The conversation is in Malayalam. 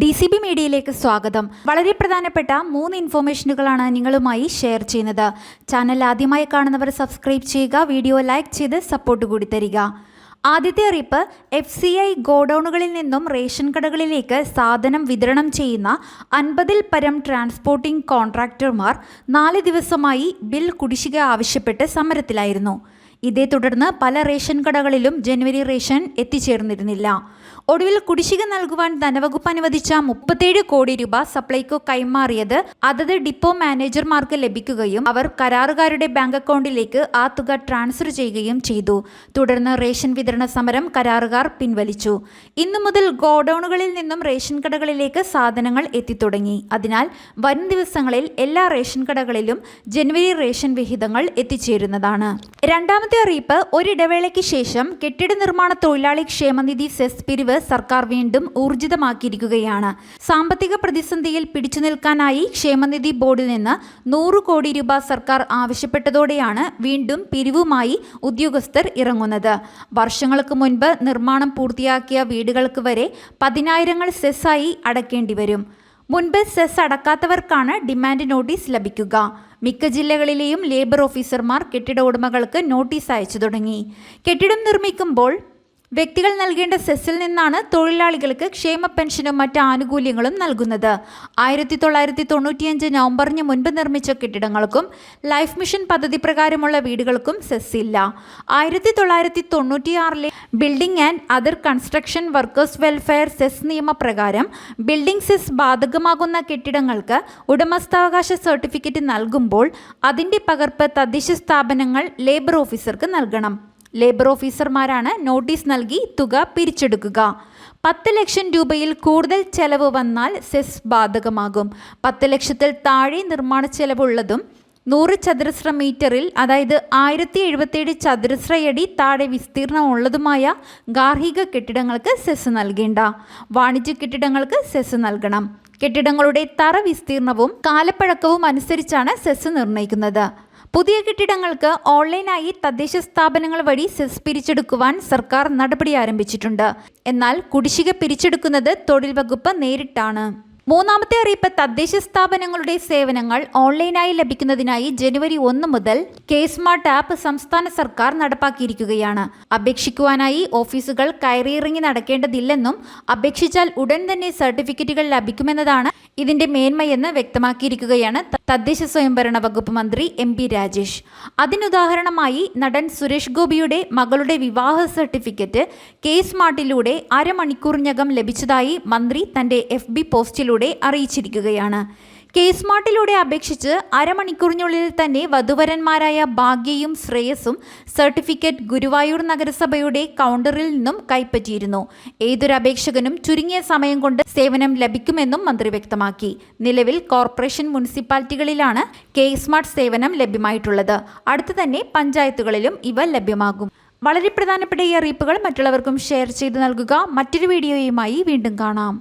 ഡി സി ബി മീഡിയയിലേക്ക് സ്വാഗതം. വളരെ പ്രധാനപ്പെട്ട മൂന്ന് ഇൻഫോർമേഷനുകളാണ് നിങ്ങളുമായി ഷെയർ ചെയ്യുന്നത്. ചാനൽ ആദ്യമായി കാണുന്നവർ സബ്സ്ക്രൈബ് ചെയ്യുക വീഡിയോ ലൈക്ക് ചെയ്ത് സപ്പോർട്ട് കൂടി തരിക. ആദ്യത്തെ അറിയിപ്പ് എഫ് സി ഐ ഗോഡൌണുകളിൽ നിന്നും റേഷൻ കടകളിലേക്ക് സാധനം വിതരണം ചെയ്യുന്ന അൻപതിൽ പരം ട്രാൻസ്പോർട്ടിംഗ് കോൺട്രാക്ടർമാർ നാല് ദിവസമായി ബിൽ കുടിശ്ശിക ആവശ്യപ്പെട്ട് സമരത്തിലായിരുന്നു. ഇതേ തുടർന്ന് പല റേഷൻ കടകളിലും ജനുവരി റേഷൻ എത്തിച്ചേർന്നിരുന്നില്ല. ഒടുവിൽ കുടിശ്ശിക നൽകുവാൻ ധനവകുപ്പ് അനുവദിച്ച മുപ്പത്തേഴ് കോടി രൂപ സപ്ലൈകോ കൈമാറിയത് അതത് ഡിപ്പോ മാനേജർമാർക്ക് ലഭിക്കുകയും അവർ കരാറുകാരുടെ ബാങ്ക് അക്കൗണ്ടിലേക്ക് ആ തുക ട്രാൻസ്ഫർ ചെയ്യുകയും ചെയ്തു. തുടർന്ന് റേഷൻ വിതരണ സമരം കരാറുകാർ പിൻവലിച്ചു. ഇന്നു മുതൽ ഗോഡൌണുകളിൽ നിന്നും റേഷൻ കടകളിലേക്ക് സാധനങ്ങൾ എത്തിത്തുടങ്ങി. അതിനാൽ വരും ദിവസങ്ങളിൽ എല്ലാ റേഷൻ കടകളിലും ജനുവരി റേഷൻ വിഹിതങ്ങൾ എത്തിച്ചേരുന്നതാണ്. രണ്ടാമത്തെ അറിയിപ്പ് ഒരിടവേളയ്ക്ക് ശേഷം കെട്ടിട നിർമ്മാണ തൊഴിലാളി ക്ഷേമനിധി സെസ് പിരിവ് സർക്കാർ വീണ്ടും ഊർജിതമാക്കിയിരിക്കുകയാണ്. സാമ്പത്തിക പ്രതിസന്ധിയിൽ പിടിച്ചു നിൽക്കാനായി ക്ഷേമനിധി ബോർഡിൽ നിന്ന് നൂറ് കോടി രൂപ സർക്കാർ ആവശ്യപ്പെട്ടതോടെയാണ് വീണ്ടും പിരിവുമായി ഉദ്യോഗസ്ഥർ ഇറങ്ങുന്നത്. വർഷങ്ങൾക്ക് മുൻപ് നിർമ്മാണം പൂർത്തിയാക്കിയ വീടുകൾക്ക് വരെ പതിനായിരങ്ങൾ സെസ്സായി അടക്കേണ്ടി വരും. മുൻപ് സെസ് അടക്കാത്തവർക്കാണ് ഡിമാൻഡ് നോട്ടീസ് ലഭിക്കുക. മിക്ക ജില്ലകളിലെയും ലേബർ ഓഫീസർമാർ കെട്ടിട ഉടമകൾക്ക് നോട്ടീസ് അയച്ചു തുടങ്ങി. കെട്ടിടം നിർമ്മിക്കുമ്പോൾ വ്യക്തികൾ നൽകേണ്ട സെസ്സിൽ നിന്നാണ് തൊഴിലാളികൾക്ക് ക്ഷേമ പെൻഷനും മറ്റ് ആനുകൂല്യങ്ങളും നൽകുന്നത്. ആയിരത്തി തൊള്ളായിരത്തി തൊണ്ണൂറ്റിയഞ്ച് നവംബറിന് മുൻപ് നിർമ്മിച്ച കെട്ടിടങ്ങൾക്കും ലൈഫ് മിഷൻ പദ്ധതി പ്രകാരമുള്ള വീടുകൾക്കും സെസ് ഇല്ല ആയിരത്തി തൊള്ളായിരത്തി തൊണ്ണൂറ്റിയാറിലെ building and other construction workers welfare cess നിയമപ്രകാരം ബിൽഡിംഗ് സെസ് ബാധകമാകുന്ന കെട്ടിടങ്ങൾക്ക് ഉടമസ്ഥാവകാശ സർട്ടിഫിക്കറ്റ് നൽകുമ്പോൾ അതിന്റെ പകർപ്പ് തദ്ദേശ സ്ഥാപനങ്ങൾ ലേബർ ഓഫീസർക്ക് നൽകണം. ലേബർ ഓഫീസർമാരാണ് നോട്ടീസ് നൽകി തുക പിരിച്ചെടുക്കുക. പത്ത് ലക്ഷം രൂപയിൽ കൂടുതൽ ചെലവ് വന്നാൽ സെസ് ബാധകമാകും. പത്ത് ലക്ഷത്തിൽ താഴെ നിർമ്മാണ ചെലവുള്ളതും നൂറ് ചതുരശ്ര മീറ്ററിൽ അതായത് ആയിരത്തി എഴുപത്തിയേഴ് ചതുരശ്രയടി താഴെ വിസ്തീർണമുള്ളതുമായ ഗാർഹിക കെട്ടിടങ്ങൾക്ക് സെസ് നൽകേണ്ട. വാണിജ്യ കെട്ടിടങ്ങൾക്ക് സെസ് നൽകണം. കെട്ടിടങ്ങളുടെ തറ വിസ്തീർണവും കാലപ്പഴക്കവും അനുസരിച്ചാണ് സെസ് നിർണയിക്കുന്നത് പുതിയ കെട്ടിടങ്ങൾക്ക് ഓൺലൈനായി തദ്ദേശ സ്ഥാപനങ്ങൾ വഴി സെസ് പിരിച്ചെടുക്കുവാൻ സർക്കാർ നടപടി ആരംഭിച്ചിട്ടുണ്ട്. എന്നാൽ കുടിശ്ശിക പിരിച്ചെടുക്കുന്നത് തൊഴിൽ വകുപ്പ് നേരിട്ടാണ്. മൂന്നാമത്തെ അറിയിപ്പ് തദ്ദേശ സ്ഥാപനങ്ങളുടെ സേവനങ്ങൾ ഓൺലൈനായി ലഭിക്കുന്നതിനായി ജനുവരി ഒന്ന് മുതൽ കെ സ്മാർട്ട് ആപ്പ് സംസ്ഥാന സർക്കാർ നടപ്പാക്കിയിരിക്കുകയാണ്. അപേക്ഷിക്കുവാനായി ഓഫീസുകൾ കയറിയിറങ്ങി നടക്കേണ്ടതില്ലെന്നും അപേക്ഷിച്ചാൽ ഉടൻ തന്നെ സർട്ടിഫിക്കറ്റുകൾ ലഭിക്കുമെന്നതാണ് ഇതിന്റെ മേന്മയെന്ന് വ്യക്തമാക്കിയിരിക്കുകയാണ് തദ്ദേശ സ്വയംഭരണ വകുപ്പ് മന്ത്രി എം പി രാജേഷ്. അതിനുദാഹരണമായി നടൻ സുരേഷ് ഗോപിയുടെ മകളുടെ വിവാഹ സർട്ടിഫിക്കറ്റ് കെ സ്മാർട്ടിലൂടെ അരമണിക്കൂറിനകം ലഭിച്ചതായി മന്ത്രി തന്റെ എഫ് പോസ്റ്റിലൂടെ അറിയിച്ചിരിക്കുകയാണ്. കെ സ്മാർട്ടിലൂടെ അപേക്ഷിച്ച് അരമണിക്കൂറിനുള്ളിൽ തന്നെ വധുവരന്മാരായ ഭാഗ്യയും ശ്രേയസും സർട്ടിഫിക്കറ്റ് ഗുരുവായൂർ നഗരസഭയുടെ കൗണ്ടറിൽ നിന്നും കൈപ്പറ്റിയിരുന്നു. ഏതൊരു അപേക്ഷകനും ചുരുങ്ങിയ സമയം കൊണ്ട് സേവനം ലഭിക്കുമെന്നും മന്ത്രി വ്യക്തമാക്കി. നിലവിൽ കോർപ്പറേഷൻ മുനിസിപ്പാലിറ്റികളിലാണ് കെ സ്മാർട്ട് സേവനം ലഭ്യമായിട്ടുള്ളത്. അടുത്തു തന്നെ പഞ്ചായത്തുകളിലും ഇവ ലഭ്യമാകും. വളരെ പ്രധാനപ്പെട്ട ഈ അറിയിപ്പുകൾ മറ്റുള്ളവർക്കും ഷെയർ ചെയ്തു നൽകുക. മറ്റൊരു വീഡിയോയുമായി വീണ്ടും കാണാം.